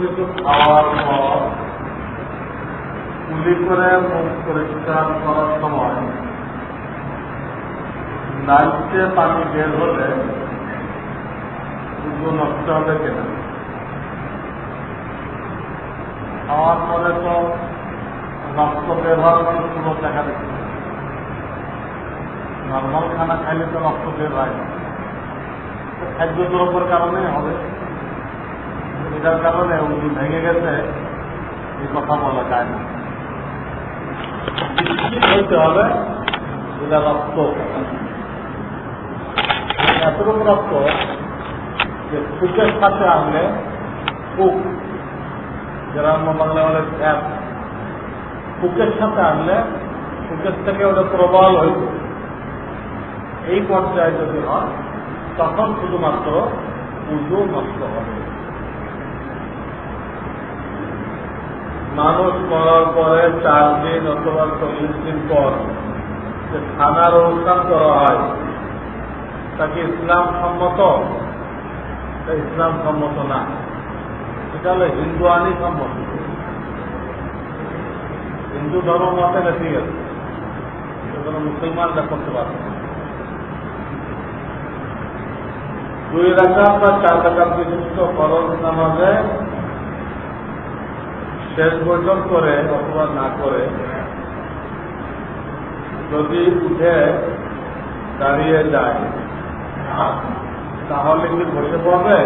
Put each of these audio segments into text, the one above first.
কিছু খাওয়ার পর কুলি করে মুখ পরিষ্কার করার সময় নাইটে পানি বের হলে পুজো নষ্ট হবে কিনা খাওয়ার পরে তো রক্ত বের হওয়ার কোনো দেখা দিচ্ছে নর্মাল খানা খাইলে তো রক্ত বের হয় খাদ্য দ্রব্যের কারণে হবে। এটার কারণে উনি ভেঙে গেছে এই কথা বলা যায় না। হইতে হবে এটা রক্ত। এতটুকু রক্ত যে ফুকের সাথে আনলে গ্রাম্য বাংলা ফুকের সাথে আনলে ফুকের থেকে ওটা প্রবল হইত এই পর্যায়ে যদি হয়, তখন শুধুমাত্র পুজো নষ্ট হবে। মানুষ মরার পরে চার দিন অথবা চল্লিশ দিন পর যে থানার অনুষ্ঠান করা হয় তাকে ইসলাম সম্মত? ইসলাম সম্মত না। এটা হলো হিন্দু আনি সম্মত। হিন্দু ধর্ম মতে না ঠিক আছে সেখানে মুসলমানরা করতে পারবে দুই রাকাত বা চার রাকাত বিশিষ্ট ফরজ নামাজে শেষ বৈঠক করে অথবা না করে, যদি উঠে দাঁড়িয়ে যায়, তাহলে কি বসে পড়বে?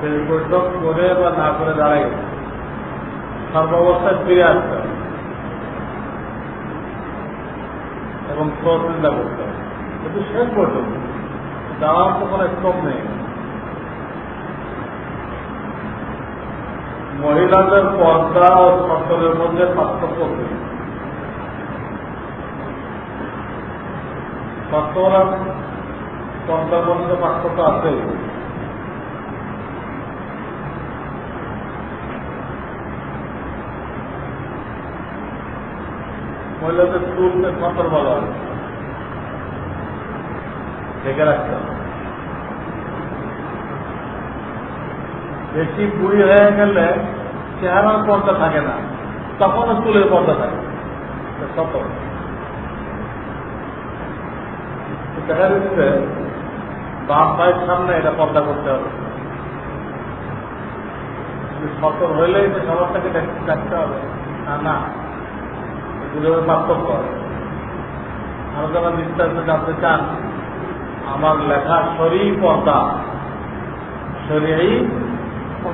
শেষ বৈঠক করে বা না করে দাঁড়াই সর্বাবস্থায় ফিরে আসতে হবে। এবং চিন্তা করতে হবে। কিন্তু শেষ বৈঠক যাওয়ার তো কোনো স্কোপ নেই। মহিলাদের পর্দা ও সতরের মধ্যে পার্থক্য কি? আর পর্দার মধ্যে পার্থক্য আছে? মহিলাদের চুলকে সতর বলা হয়। ঢেকে রাখতে হবে। বেশি বুড়ি হয়ে গেলে চেহারার পর্দা থাকে না, তখনও চুলের পর্দা থাকে। সত দেখা যাচ্ছে বাপ ভাইয়ের সামনে এটা পর্দা করতে হবে। সতর হইলেই তো সবারটাকে দেখতে হবে। না না এগুলোর পার্থক্য আরও যারা বিস্তারিত জানতে চান, আমার লেখা শরী পর্দা একজন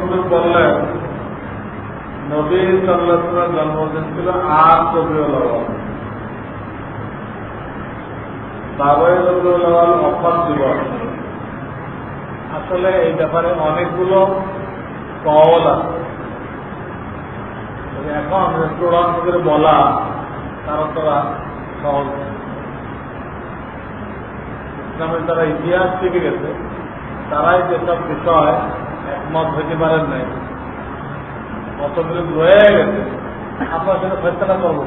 হুজুর বললেন, নবী সাল্লাহামের জন্মদিন ছিল আট রবিউল আওয়াল আওয়াল অফার দিবস। আসলে এই ব্যাপারে অনেকগুলো কল আছে। এখন রেস্টুরেন্ট করে বলা তারা তারা সহজ। ইসলামের তারা ইতিহাস শিখে গেছে, তারাই যেসব বিষয় একমত হইতে পারেন নাই কতগুলো রয়ে গেছে, আপনার সাথে ফেসলা করব।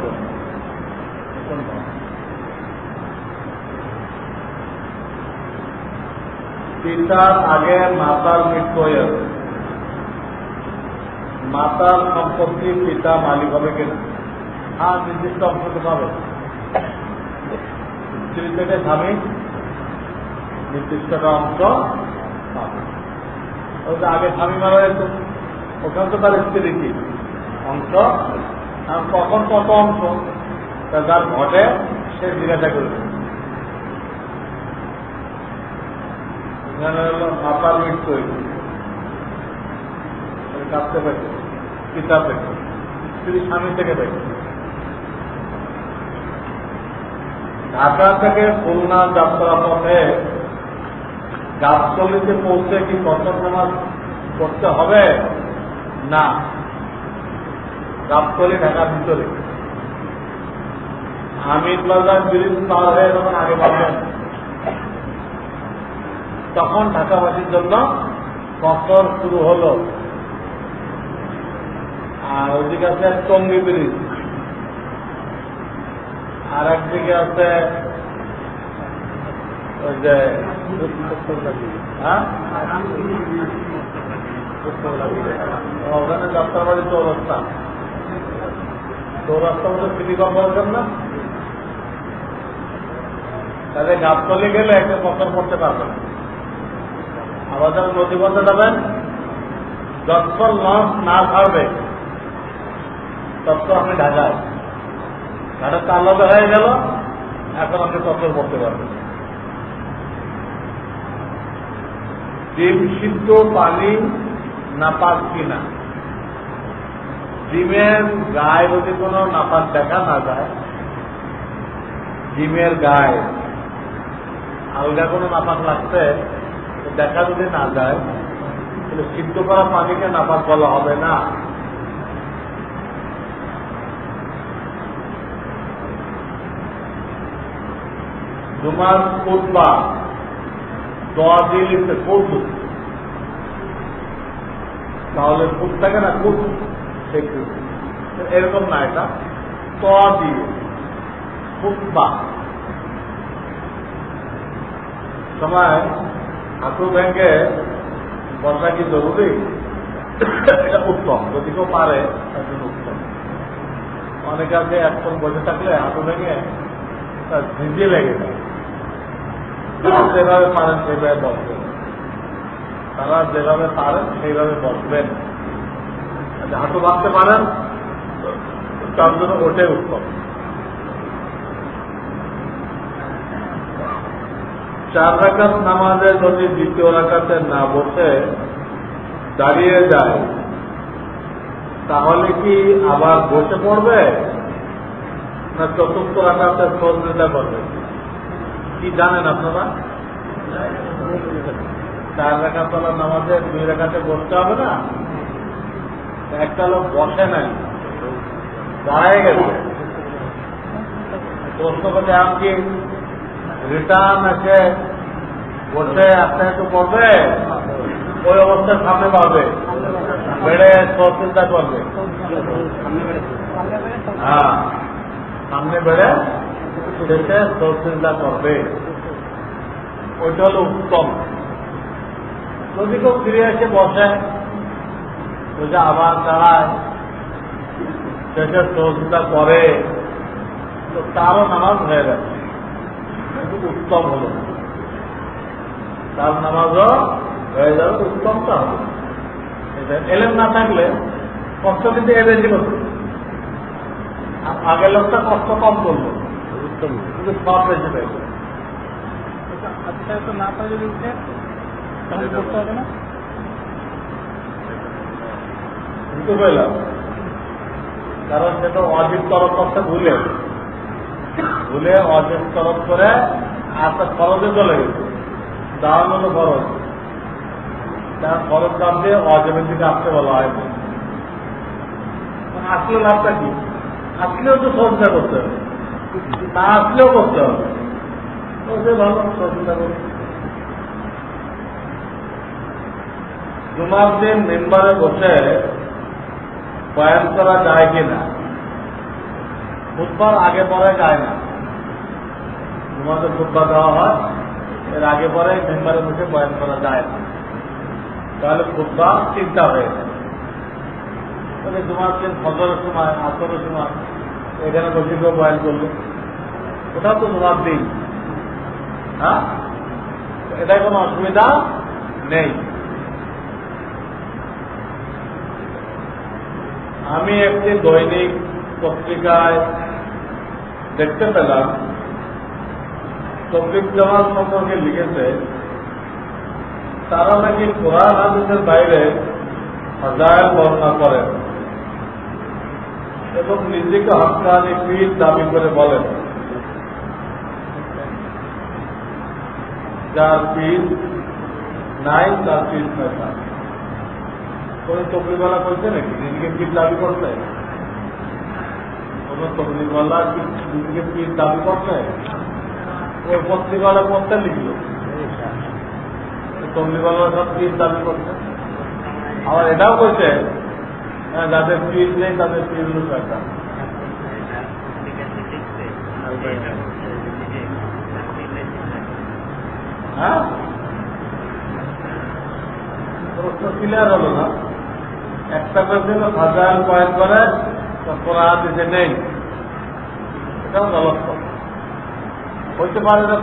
পিতার আগে মাতার মৃত্যু হয়ে যাবে মাতার সম্পত্তি পিতা মালিক হবে কিনা হ্যাঁ নির্দিষ্ট অংশতে পাবে। স্ত্রী থেকে স্বামী, নির্দিষ্ট অংশ পাবে। আগে স্বামী মারা যেত ওখানে তো তার স্ত্রী কি? অংশ আর কখন কত অংশ? যার ঘটে, সে জিজ্ঞাসা করবে। মাতার মৃত্যু। কাঁদতে পেয়েছে পিতা থেকে স্ত্রী স্বামী থেকে পেয়েছে ঢাকা থেকে খুলনা যাত্রা পথে গাছতলিতে পৌঁছে কি কঠোর প্রমাণ করতে হবে? না। গাছতলি ঢাকার ভিতরে। হামিদ বাজার ব্রিজ পার হয়ে যখন আগে বাড়বেন তখন ঢাকাবাসীর জন্য কসর শুরু হলো। ওদিকে আছে টঙ্গি ব্রিজ। আর একদিকে আছে হ্যাঁ? ওখানে যাত্রাবাড়ি চৌরাস্তা। চৌরাস্তা মধ্যে সিটি কর্পোরেশন না? তাদের গাছতলি গেলে একটা বছর পড়তে পারবে না আবার যখন নদী পথে যাবেন, যতক্ষণ লঞ্চ না ছাড়বে ততক্ষণ আপনি ঢাকায়। ঘাটা চালাতে হয়ে গেল, এখন আপনি তত্ত্ব করতে পারবেন ডিম সিদ্ধ, পানি, নাপাক কিনা। ডিমের গায়ে যদি কোনো নাপাক দেখা না যায়, ডিমের গায়ে আলগা কোনো নাপাক লাগছে দেখা যদি না যায়, তাহলে সিদ্ধ করা পানিকে নাপাক বলা হবে না। জুমার কুতবা দোয়া দিয়ে লিখতে কুত তাহলে কুত থাকে না সেই এরকম না এটা তোয়া দিয়ে কুতবা সময় হাঁটু ব্যাংকে বসা কি জরুরি? এটা উত্তম, যদি কেউ পারে জন্য উত্তম। অনেকে আছে এখন বসে থাকলে হাঁটু ভেঙে তার লেগে যায়। যেভাবে পারেন সেইভাবে বসবেন। তারা যেভাবে পারেন সেইভাবে বসবেন। আচ্ছা, হাঁটু ভাবতে পারেন তার জন্য ওটাই উত্তম। চার রাকাত নামাজে যদি দ্বিতীয় রাকাতে না বসে দাঁড়িয়ে যায় তাহলে কি আবার বসে পড়বে? না চতুর্থ রাকাতে সহযোগিতা করবে কি জানেন আপনারা? চার রাখা তোলা নামাজে দুই রেখাতে বসতে হবে না? একটা লোক বসে নাই। দাঁড়ায় গেছে। প্রশ্ন করতে কি রিটার্ন এসে বসে আপনি একটু করবে? ওই অবস্থায় সামনে পাবে বেড়ে চিন্তা করবে। হ্যাঁ সামনে বেড়ে শেষে চিন্তা করবে। ওইটা হলো উত্তম। যদি কেউ ফিরে এসে বসে। ওইটা আবার দাঁড়ায়। শেষে চিন্তা করে। তো তারও নামাজ হয়ে কিন্তু উত্তম হলো তার নামাজও হয়ে যাবে, উত্তমটা হবে। এলেম না থাকলে কষ্ট কিন্তু এ বেশি করবে আর আগের লোকটা কষ্ট কম করল। কিন্তু সব আচ্ছা তো না পারে যদি উঠে তখন করতে হবে না? কিন্তু পেলাম কারণ সেটা অজিত তরফ করতে ভুলে। ভুলে অজিত তরফ করে আর তার খরচে চলে গেছে। দাম হলো খরচ। তার খরচ দাম দিয়ে অজেবের দিকে আসতে বলা হয়। আসলে লাভটা কি? আসলেও তো সহযোগিতা করতে হবে। না আসলেও করতে হবে। জুমার দিন মেম্বারে বসে বয়ান করা যায় কিনা ফুটবল আগে পরে যায় না। জুমাতে ফুটবল দেওয়া হয়, এর আগে পরে মেম্বারে বসে বয়ান করা যায় না। তাহলে ফুটবল চিন্তা হয়ে যায়। তাহলে জুমার দিন ফজরের সময়, আসরের সময় এখানে বসে কেউ বয়ান করল। ওটাও তো জুমার দিন হ্যাঁ? এটাই কোনো অসুবিধা নেই। আমি একটি দৈনিক পত্রিকায় দেখতে পেলাম তবলিক জামাত সম্পর্কে লিখেছে, তারা নাকি কোরআন হাদিসের বাইরে হাজার বর্ণনা করেন। এবং নিজেকে হকানি পীর দাবি করে বলেন। যার পীর নাই, তার পীর পেশা কোন তবলিওয়ালা করছে নাকি? নিজেকে পীর দাবি করছে? কোন কি নিজেকে পীর দাবি করছে? ওই পত্রিকাওয়ালা পত্রে লিখল তবলিওয়ালা সব পীর দাবি করছে। আবার এটাও বলছে হ্যাঁ, যাদের ফিজ নেই তাদের ফিজ হ্যাঁ? একটা করে দিতে নেই।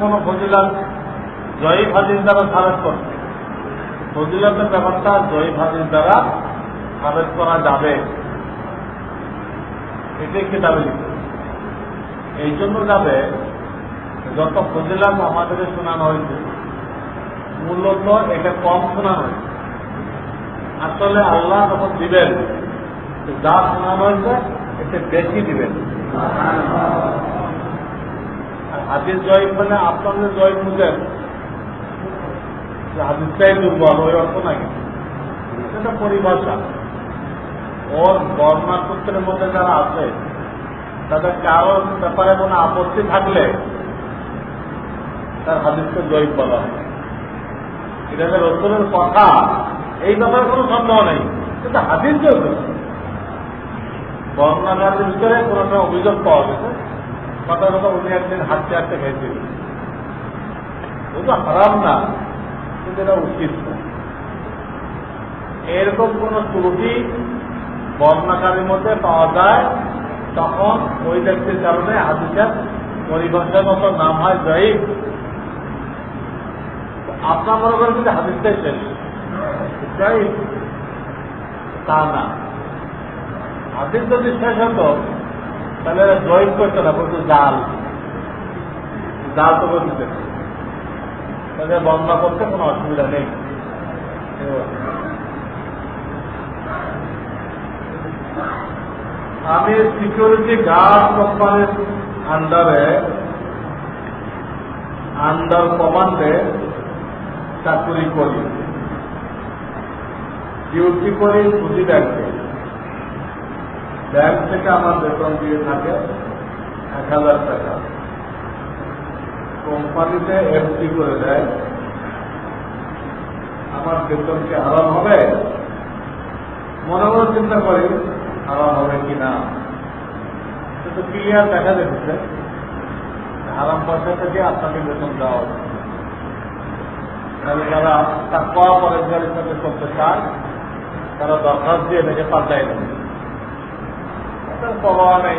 কোনো জয়ী হাজির দ্বারা খারেজ করছে। ফজিলতের ব্যাপারটা জয়ী হাজির দ্বারা খারেজ করা যাবে। এটাই কিতাবে লিখে। এই জন্য যাবে, যত ফজিলাত আমাদেরকে শোনানো হয়েছে, মূলত এটা কম শোনানো হয়েছে। আসলে আল্লাহ যখন দিবেন যা শোনানো হয়েছে, এতে বেশি দিবেন। আর হাদিস জয়ীব মানে আপনাদের জয়ীব বুঝেন, হাদিসটাই দুর্বল, ওই অর্থ নাকি সেটা পরিভাষা। ওর বর্ণাসূত্রের মধ্যে যারা আছে, তাদের কারও ব্যাপারে কোনো আপত্তি থাকলে তার হাদিসকে জয়ীব বলা হয়। এটা যে রসুলের কথা, এই ব্যাপারে কোনো সন্দেহ নেই। কিন্তু হাদিস চলবে বর্ণাগারের ভিতরে কোনো একটা অভিযোগ পাওয়া গেছে। কথা কথা উনি একদিন হাঁটতে হাঁটতে খেয়েছিল ও তো হারাম না, কিন্তু এটা উচিত না। এরকম কোন ত্রুটি বর্ণাকারের মধ্যে পাওয়া যায়, তখন ওই ব্যক্তির কারণে হাদিসের পরিভাষার মতো নাম হয় জয়ীব আপনার মনে করেন কিন্তু হাদিসটাই শেষ। তা না। হাদিস যদি শেষ হতো, তাহলে জয়ীব করতো না, বলতো জাল। জাল তো বলতে বর্ণনা করতে কোনো অসুবিধা নেই। আমি সিকিউরিটি গার্ড কোম্পানির আন্ডারে আন্ডার কমান্ডে চাকরি করি। ডিউটি করি পুঁজি ব্যাংকে। ব্যাংক থেকে আমার বেতন দিয়ে থাকে এক হাজার টাকা। কোম্পানিতে এফটি করে দেয়। আমার বেতন কি আরাম হবে? মনে মনে চিন্তা করি। আরাম হবে কি না? তো ক্লিয়ার দেখা যাচ্ছে। হারাম পয়সা থেকে আপনাকে বেতন দেওয়া হবে তাহলে যারা তাকওয়া পরেজগারের সাথে করতে চান, তারা দরখাস্ত দিয়ে দেখে পাল্টাই দেবে পরোয়া নেই।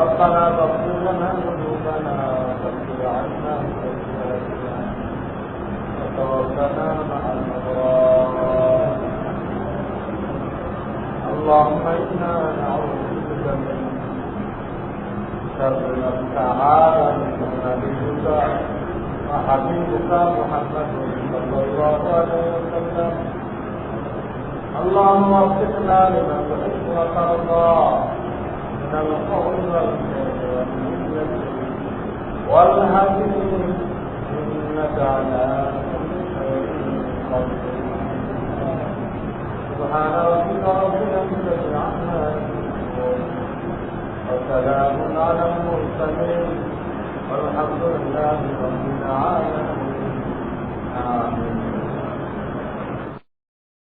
ربنا فاغفر لنا ذنوبنا واغفر عنا سيئاتنا وتوفنا مع الأبرار. اللهم إنا نعوذ بك من شر استعاذ من نبيك وحبيبك محمد صلى الله عليه وسلم. اللهم وفقنا لما تحب وترضى من القول والفعل والهدي انك على كل شيء قدير سبحان ربك رب العزة عما وسلام على المرسلين والحمد لله رب العالمين. آمين.